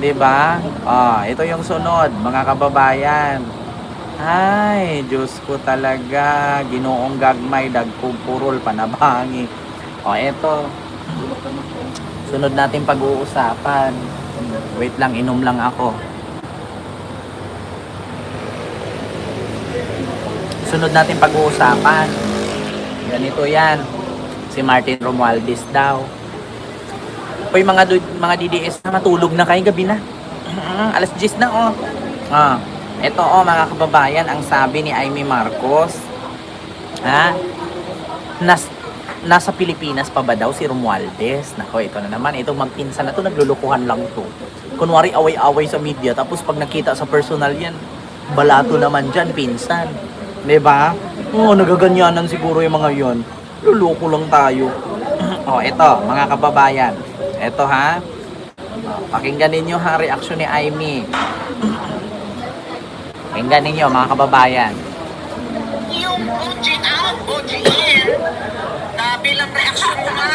'Di ba? Ah, ito yung sunod, mga kababayan. Ay, Diyos ko talaga. Ginoong gagmay, dagpupurol, panabangi. O, eto. Sunod natin pag-uusapan. Wait lang, inom lang ako. Sunod natin pag-uusapan. Ganito yan. Si Martin Romualdez daw. Hoy mga du- mga DDS na matulog na kayo gabi na. Alas 10 na oh. Ah, ito oh mga kababayan ang sabi ni Amy Marcos. Ha? Nas nasa Pilipinas pa ba daw si Romualdez? Nako, ito na naman. Itong magpinsan na to, naglulukuhan lang to. Kunwari away-away sa media, tapos pag nakita sa personal yan, balato naman dyan, pinsan. ba? Oo, nagaganyanan siguro yung mga yon. Luloko lang tayo. oh, ito, mga kababayan. Ito ha. Pakinggan ninyo ha, reaksyon ni Amy. Pakinggan ninyo, mga kababayan. yung OG out, OG in, na bilang reaksyon mo nga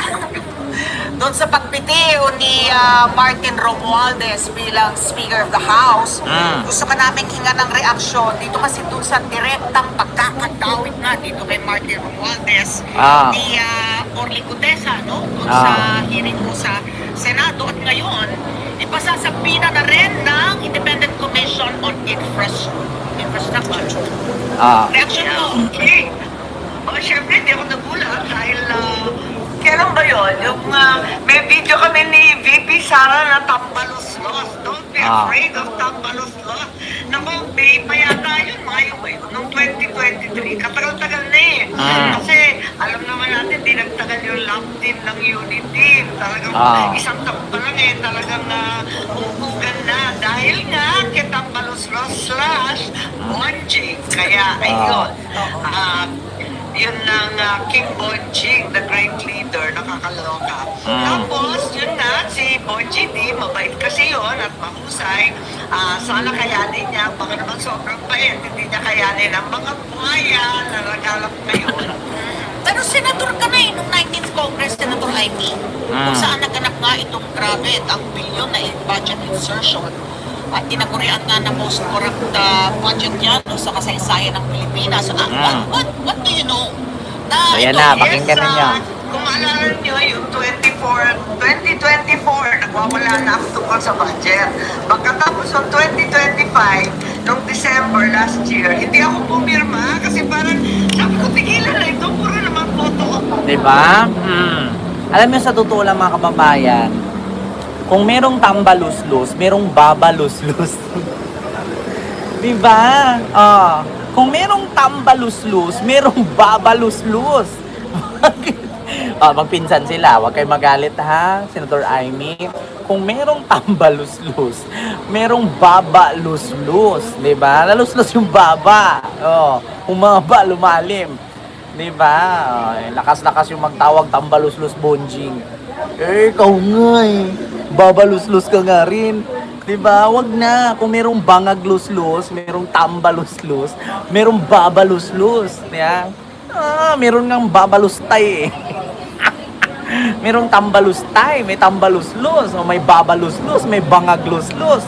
doon sa pagbitiw ni ah, Martin Romualdez bilang Speaker of the House. Mm. Gusto ka namin hinga ng reaksyon dito kasi doon sa direktang pagkakadawit na dito kay Martin Romualdez Ah. ni uh, Orly Cutesa, no? Doon Ah. sa hearing ko sa Senado at ngayon, ipasasapina na rin ng Independent Commission on Infras- Infrastructure. Ah, Reaction mo? Okay. Oh, syempre, hindi ako nagulat dahil uh, kailan ba yun? Yung uh, may video kami ni VP Sara na tambalos-los. Don't be Ah. afraid of tambalos-los. Naku, may pa yata yun, mga yung, nung 2023. Katagal-tagal na eh. Ah. Kasi alam naman natin, di nagtagal yung love team ng unit team. Talagang Ah. isang taon pa lang eh, talagang uh, uhugan na. Dahil nga, kitambalos-los slash Bonjing. Kaya, ayun. Ah, yun ng ah, King Bonjing, the great leader, nakakaloka. Mm. Tapos, yun na, si D, mabait kasi yun at mahusay. Ah, sana kayanin niya, baka naman sobrang bait, hindi niya kayanin ang mga buhaya na nagalap ngayon. Pero senador ka na eh, nung 19th Congress, Senator Amy, Mm. kung saan naganap nga itong grabe, ang bilyon na budget insertion at tinagurian nga na most corrupt uh, budget yan no, sa kasaysayan ng Pilipinas. Ah, Mm. what, what, what do you know? Na So, yan ito, na, pakinggan yes, ninyo. ah, kung maalala nyo, yung 24, 2024, nagwawala na ako tungkol sa budget. Pagkatapos ng 2025, nung December last year, hindi ako pumirma kasi parang sabi ko, tigilan na ito, puro naman photo. Di ba? Hmm. Alam mo sa totoo lang mga kababayan, kung merong tambaluslus, merong babaluslus. Di ba? Ah, kung merong tambaluslus, merong babaluslus. ah, magpinsan sila. Huwag kayo magalit ha, Senator Amy. Kung merong tambaluslus, merong babaluslus. Di ba? Laluslus yung baba. Oh, humaba, lumalim. Di ba? Ay, lakas-lakas yung magtawag tambaluslus bonjing. Eh, ikaw nga eh. Babaluslus ka nga rin. Di ba? Wag na. Kung merong bangagluslus, merong tambaluslus, merong babaluslus. Di ba? Ah, meron ngang babalustay eh. Merong tambalustay, may tambaluslus, o may babaluslus, may bangagluslus.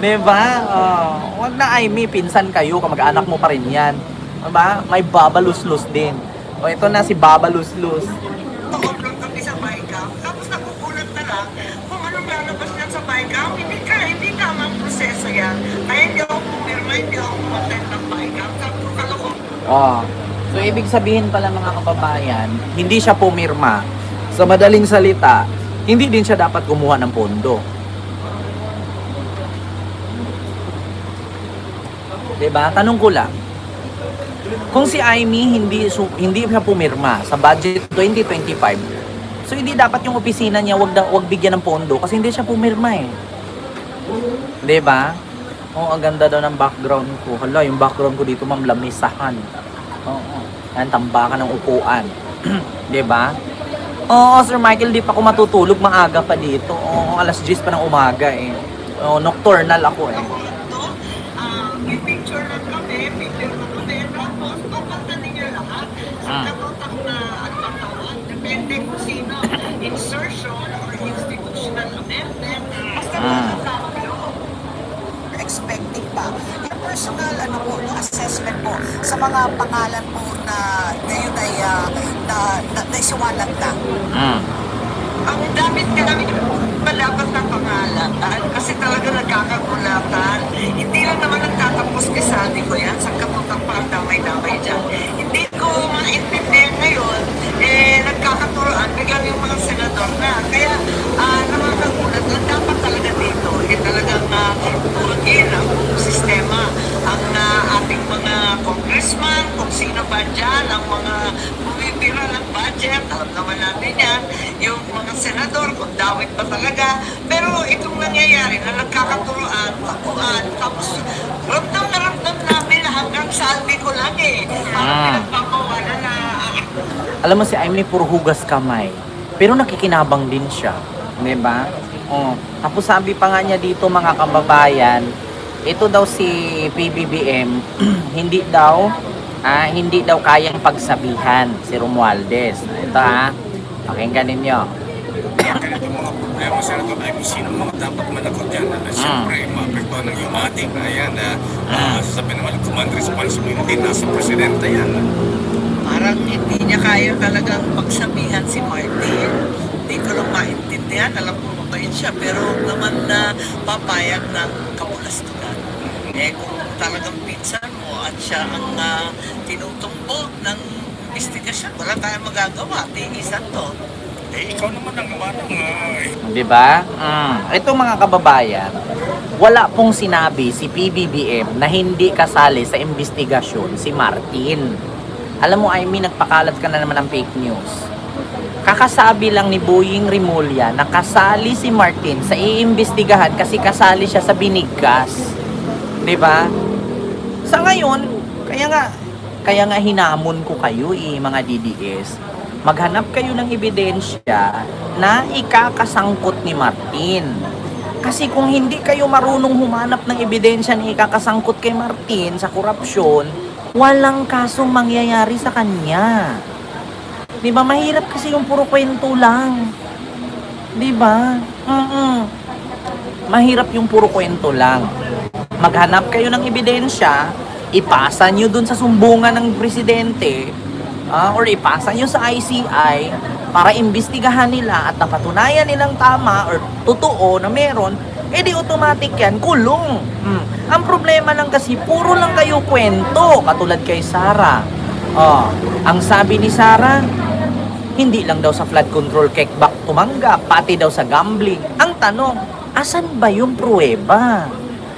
Di ba? Oh, wag na Amy, pinsan kayo, kamag-anak mo pa rin yan. Diba? May babaluslus din. O ito na si babaluslus. Pa-upload kami sa Bicam, tapos nagugulat na lang kung anong lalabas yan sa Bicam. Hindi ka, hindi tama ang proseso yan. Kaya hindi ako pumirma, hindi ako kumaten ng Bicam. Sabi ko. Oh. So ibig sabihin pala mga kababayan, hindi siya pumirma. Sa madaling salita, hindi din siya dapat kumuha ng pondo. 'Di ba? Tanong ko lang. Kung si Amy hindi su- hindi siya pumirma sa budget 2025, so hindi dapat yung opisina niya wag da, wag bigyan ng pondo kasi hindi siya pumirma eh. 'Di ba? Oh, ang ganda daw ng background ko. Hala, yung background ko dito, ma'am, lamisahan. Oo. Yan, tambakan ng upuan. 'Di ba? Oo, Sir Michael, di pa ako matutulog. Maaga pa dito. Oo, alas 10 pa ng umaga eh. Oo, nocturnal ako eh. Ah, Ah. Ah. masasama yun. personal ano po, assessment po sa mga pangalan po na ngayon ay ah, na, na, naisiwalag na. Mm. Ang dami kami malabas ng pangalan ah, kasi talaga nagkakagulatan. Hindi lang naman nagtatapos kay Sandy ko yan. Sa kaputang pa ang damay-damay dyan. Hindi ko maintindihan ngayon, eh, nagkakaturoan biglang yung mga senador na. Kaya ah, nakakagulat na dapat talaga dito, eh talagang uh, turugin ang buong sistema. Ang ah, ating mga congressman, kung sino ba dyan, ang mga bumibira ng budget, alam naman natin yan, yung mga senador, kung dawit ba talaga. Pero itong nangyayari na nagkakaturoan, tapuan, tapos ramdam na ramdam namin na hanggang saldi ko lang eh. Parang Ah. pinagpapawalan na Alam mo si Aimee puro hugas kamay. Pero nakikinabang din siya. Di ba? Oh. Tapos sabi pa nga niya dito mga kababayan, ito daw si PBBM, hindi daw ah, hindi daw kayang pagsabihan si Romualdez. Ito ha, pakinggan ninyo. ganito mga problema sa ito ay sino mga dapat managot yan. Ah. Uh, Siyempre, maapektuhan ng yung ating ayan na uh, sasabihin naman command responsibility nasa presidente yan. parang hindi niya kaya talagang pagsabihan si Martin. Hindi ko lang maintindihan. Alam ko mabait siya, pero naman na papayag ng kapulastugan. Eh kung talagang pinsan mo at siya ang uh, tinutumbok ng investigasyon, wala tayong magagawa. Tiisan to. Eh, ikaw naman ang manang uh, Di ba? Mm. Ito mga kababayan, wala pong sinabi si PBBM na hindi kasali sa investigasyon si Martin. Alam mo, I mean, nagpakalat ka na naman ng fake news. Kakasabi lang ni Boying Rimulya na kasali si Martin sa iimbestigahan kasi kasali siya sa binigkas. 'Di ba? Sa ngayon, kaya nga kaya nga hinamon ko kayo eh, mga DDS. Maghanap kayo ng ebidensya na ikakasangkot ni Martin. Kasi kung hindi kayo marunong humanap ng ebidensya na ikakasangkot kay Martin sa korupsyon, walang kasong mangyayari sa kanya. 'Di ba? Mahirap kasi yung puro kwento lang. 'Di ba? Mm. Mahirap yung puro kwento lang. Maghanap kayo ng ebidensya, ipasa nyo dun sa sumbungan ng presidente, ah, or ipasa nyo sa ICI para imbestigahan nila at napatunayan nilang tama or totoo na meron, eh di automatic yan, kulong. Hmm. Ang problema lang kasi, puro lang kayo kwento, katulad kay Sarah. Oh, ang sabi ni Sarah, hindi lang daw sa flood control kickback tumanggap, pati daw sa gambling. Ang tanong, asan ba yung pruweba?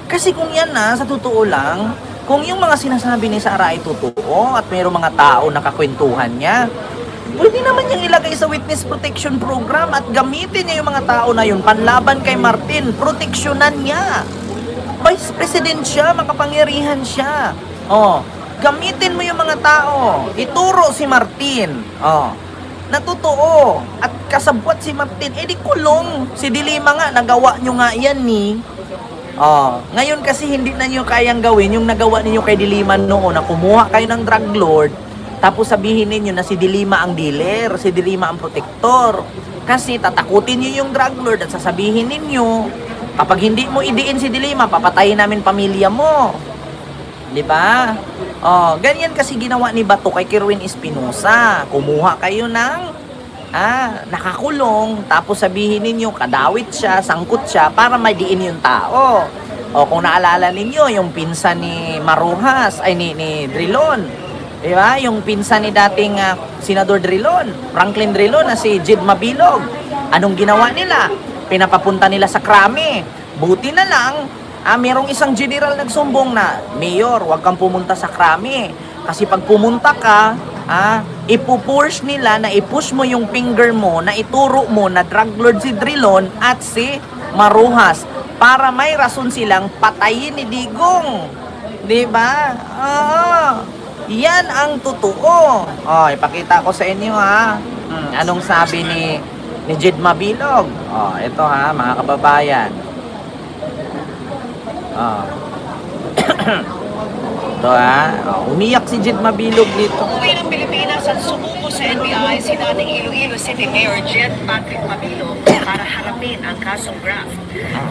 Kasi kung yan na, sa totoo lang, kung yung mga sinasabi ni Sarah ay totoo at mayroong mga tao nakakwentuhan niya, pwede naman niyang ilagay sa witness protection program at gamitin niya yung mga tao na yun panlaban kay Martin, proteksyonan niya. Vice President siya, makapangyarihan siya. Oh, gamitin mo yung mga tao. Ituro si Martin. Oh, na totoo. At kasabwat si Martin, eh di kulong. Si Dilima nga, nagawa nyo nga yan ni. Oh, ngayon kasi hindi na nyo kayang gawin yung nagawa ninyo kay Dilima noon na kumuha kayo ng drug lord tapos sabihin ninyo na si Dilima ang dealer, si Dilima ang protector. Kasi tatakutin nyo yung drug lord at sasabihin ninyo kapag hindi mo idiin si Dilima, papatayin namin pamilya mo. 'Di ba? Oh, ganyan kasi ginawa ni Bato kay Kirwin Espinosa. Kumuha kayo ng ah, nakakulong, tapos sabihin ninyo, kadawit siya, sangkot siya, para madiin yung tao. O kung naalala ninyo, yung pinsan ni Maruhas, ay ni, ni Drilon, di ba? Yung pinsan ni dating ah, Senador Drilon, Franklin Drilon, na si Jid Mabilog. Anong ginawa nila? Pinapapunta nila sa krami. Buti na lang, ah, merong isang general nagsumbong na, Mayor, huwag kang pumunta sa krami. Kasi pag pumunta ka, ah, ipupush nila na ipush mo yung finger mo na ituro mo na drug lord si Drilon at si Maruhas para may rason silang patayin ni Digong. 'Di ba? Oo. Yan ang totoo. Oh, ipakita ko sa inyo ha. Hmm, anong sabi ni ni Jed Mabilog? Oh, ito ha, mga kababayan. Oh. ito ha. Oh, umiyak si Jed Mabilog dito. Umuwi ng Pilipinas at sumuko sa NBI si dating Iloilo City Mayor Jet Patrick Pamilo para harapin ang kasong graft.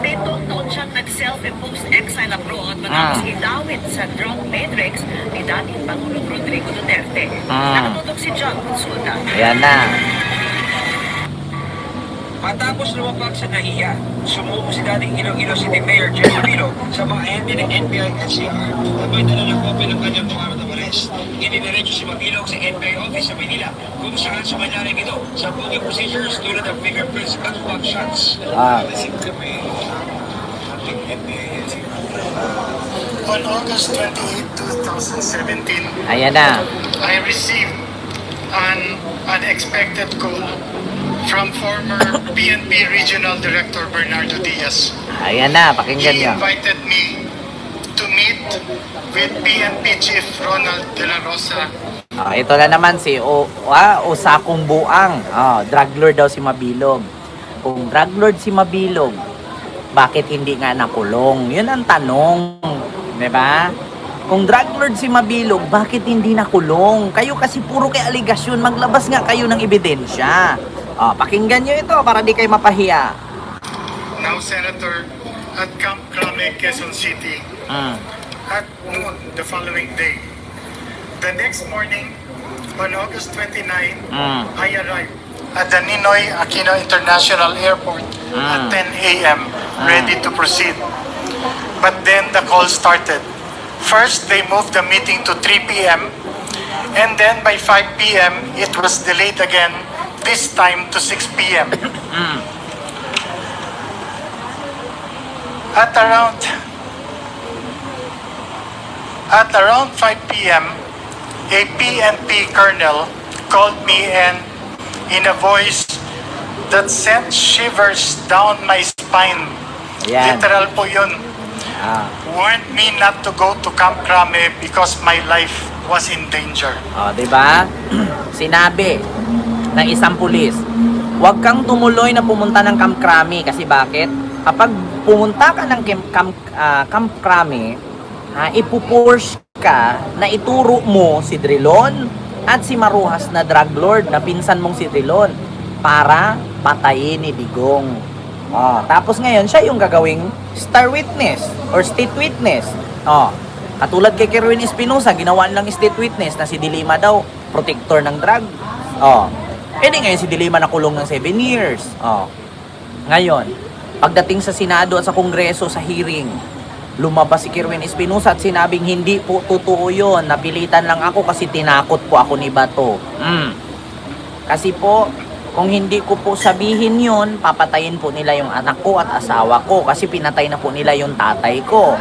Pitong taon siyang nag-self-imposed exile abroad matapos Ah. idawit sa drug matrix ni dating Pangulong Rodrigo Duterte. Ah. Nakatutok si John Consulta. Ayan na. Matapos lumapag sa NAIA, sumuko si dating Iloilo City Mayor Jeff Pilo sa mga ahente ng NBI at NCR at may dala ng kopya ng kanyang pangarap ng arrest. Inidiretso si Mabilog sa NBI office sa Manila kung saan sa manyaring ito sa booking procedures tulad ng fingerprints at mug shots. Ah. On August 28, 2017, Ayan na. I received an unexpected call from former PNP Regional Director Bernardo Diaz. Ayan na, pakinggan He nyo. invited me to meet with PNP Chief Ronald De La Rosa Ah, ito na naman si o, ah, Usakong Buang. Ah, drug lord daw si Mabilog. Kung drug lord si Mabilog, bakit hindi nga nakulong? Yun ang tanong. ba? Kung drug lord si Mabilog, bakit hindi nakulong? Kayo kasi puro kay aligasyon, maglabas nga kayo ng ebidensya. Ah, pakinggan nyo ito para di kayo mapahiya. now Senator at Camp Crame, Quezon City Mm. at noon the following day. The next morning, on August 29, Mm. I arrived at the Ninoy Aquino International Airport Ah. at 10 a.m. ready to proceed. But then the call started. First, they moved the meeting to 3 p.m. and then by 5 p.m. it was delayed again, this time to 6 p.m. At around at around 5 p.m., a PNP colonel called me and in a voice that sent shivers down my spine. Ayan. Literal po yun. Ah. Warned me not to go to Camp Crame because my life was in danger. O, di ba? Sinabi ng isang pulis, huwag kang tumuloy na pumunta ng Camp Crame kasi bakit? Kapag pumunta ka ng Camp, Camp, ah, Camp Crame, ha, ipupush ka na ituro mo si Drilon at si Maruhas na drug lord na pinsan mong si Drilon para patayin ni Digong. Oh, tapos ngayon siya yung gagawing star witness or state witness. Oh, katulad kay Kerwin Espinosa, ginawa lang state witness na si Dilima daw protector ng drug. Oh. Eh di ngayon si Dilima nakulong ng 7 years. Oh. Ngayon, pagdating sa Senado at sa Kongreso sa hearing, lumabas si Kerwin Espinosa at sinabing hindi po totoo yun. Napilitan lang ako kasi tinakot po ako ni Bato. Mm. Kasi po, kung hindi ko po sabihin yun, papatayin po nila yung anak ko at asawa ko kasi pinatay na po nila yung tatay ko.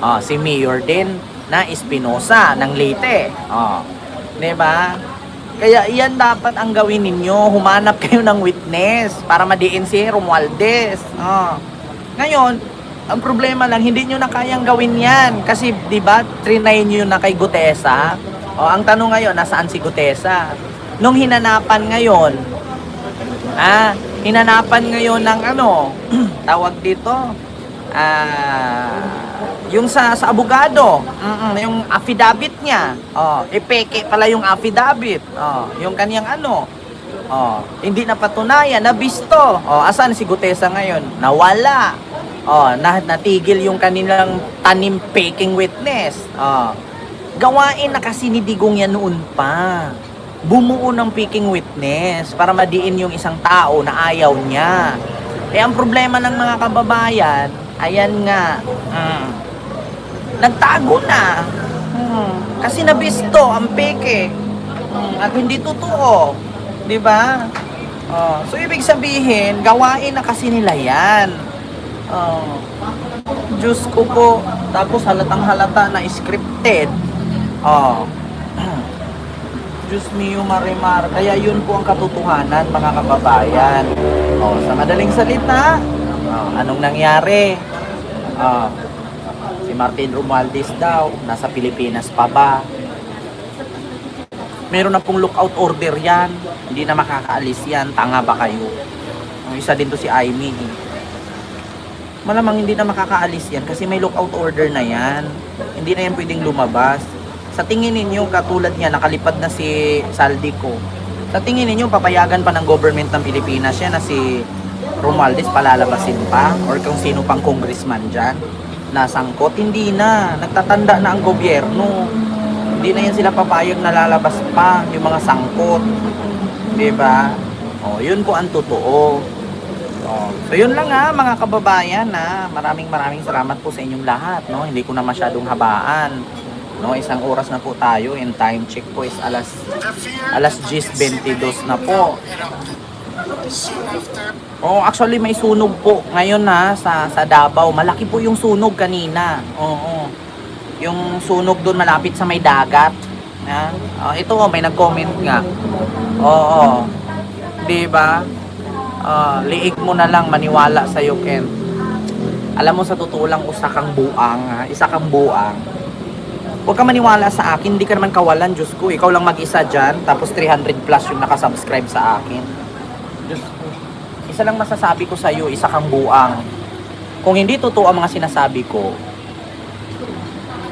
Ah, si Mayor din na Espinosa ng Leyte. 'di ba? Kaya iyan dapat ang gawin ninyo, humanap kayo ng witness para madiin si Romualdez. Ah. Ngayon, ang problema lang, hindi nyo na kayang gawin yan. Kasi, di ba, trinay nyo na kay Gutesa. O, ang tanong ngayon, nasaan si Gutesa? Nung hinanapan ngayon, ah, hinanapan ngayon ng ano, tawag dito, ah, yung sa, sa abogado, mm yung affidavit niya, oh, ipeke pala yung affidavit, oh, yung kanyang ano, oh, hindi napatunayan, nabisto, oh, asan si Gutesa ngayon? Nawala, oh, na, natigil yung kanilang tanim faking witness, oh, gawain na kasi ni Digong yan noon pa. Bumuo ng faking witness para madiin yung isang tao na ayaw niya. Eh, ang problema ng mga kababayan, ayan nga, mm, nagtago na. Hmm, kasi nabisto ang peke. Hmm, at hindi totoo. 'Di ba? Oh, so ibig sabihin, gawain na kasi nila 'yan. Oh. Diyos ko po. Tapos halatang halata na scripted. Oh. Diyos mio marimar. Kaya yun po ang katotohanan mga kababayan. Oh, sa madaling salita, oh, anong nangyari? Oh, si Martin Romualdez daw, nasa Pilipinas pa ba? Meron na pong lookout order yan. Hindi na makakaalis yan. Tanga ba kayo? Ang isa din to si Aimee. Malamang hindi na makakaalis yan kasi may lookout order na yan. Hindi na yan pwedeng lumabas. Sa tingin ninyo, katulad niya, nakalipad na si Saldico. Sa tingin ninyo, papayagan pa ng government ng Pilipinas yan na si Romualdez palalabasin pa or kung sino pang congressman dyan. nasangkot. Hindi na. Nagtatanda na ang gobyerno. Hindi na yan sila papayag na lalabas pa yung mga sangkot. Ba? O, yun po ang totoo. O, so yun lang ha, mga kababayan ha. Maraming maraming salamat po sa inyong lahat. No? Hindi ko na masyadong habaan. No, isang oras na po tayo and time check po is alas alas 10.22 na po. Oh, actually may sunog po ngayon na sa sa Davao. Malaki po yung sunog kanina. Oo. Yung sunog doon malapit sa may dagat. Yan. Ah, ito oh, may nag-comment nga. Oo. 'Di ba? Ah, liig mo na lang maniwala sa iyo, Ken. Alam mo sa totoo lang usa kang buang, ha? isa kang buang. Huwag ka maniwala sa akin, hindi ka naman kawalan, Diyos ko. Ikaw lang mag-isa dyan, tapos 300 plus yung nakasubscribe sa akin. Isa lang masasabi ko sa iyo, isa kang buang. Kung hindi totoo ang mga sinasabi ko,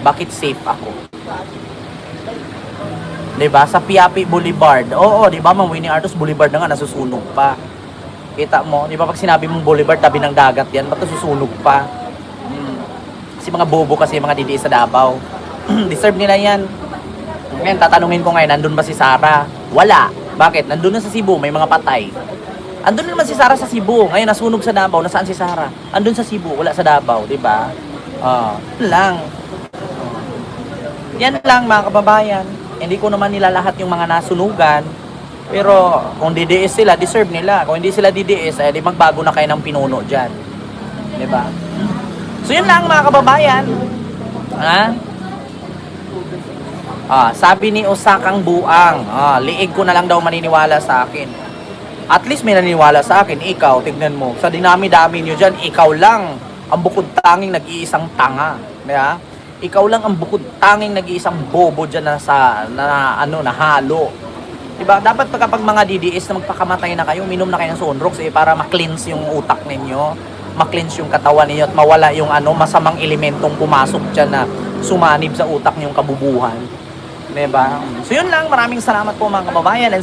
bakit safe ako? 'Di ba Sa Piapi Boulevard. Oo, 'di ba Ma'am Winnie Artos Boulevard na nga nasusunog pa. Kita mo, 'di ba pag sinabi mong Boulevard, tabi ng dagat 'yan, ba't nasusunog pa? Hmm. Kasi mga bobo kasi mga didi sa Davao. Deserve nila 'yan. Ngayon, tatanungin ko ngayon, nandun ba si Sarah? Wala. Bakit? Nandun na sa Cebu, may mga patay. Andun naman si Sarah sa Cebu. Ngayon, nasunog sa Davao. Nasaan si Sarah? Andun sa Cebu, wala sa Davao, di ba? Yun lang. Yan lang mga kababayan. Hindi ko naman nila lahat yung mga nasunugan. Pero kung DDS sila, deserve nila. Kung hindi sila DDS, eh, di magbago na kayo ng pinuno dyan. Di ba? So yun lang mga kababayan. Ha? Ah, sabi ni Osakang Buang, ah, liig ko na lang daw maniniwala sa akin. At least may naniniwala sa akin, ikaw, tignan mo. Sa dinami-dami nyo dyan, ikaw lang ang bukod tanging nag-iisang tanga. Diba? Ikaw lang ang bukod tanging nag-iisang bobo dyan na sa, na, ano, na halo. Diba? Dapat pag kapag mga DDS na magpakamatay na kayo, minom na kayo ng Sunrox eh, para ma-cleanse yung utak ninyo, ma-cleanse yung katawan ninyo at mawala yung ano, masamang elementong pumasok dyan na sumanib sa utak niyong kabubuhan. Diba? So yun lang, maraming salamat po mga kababayan and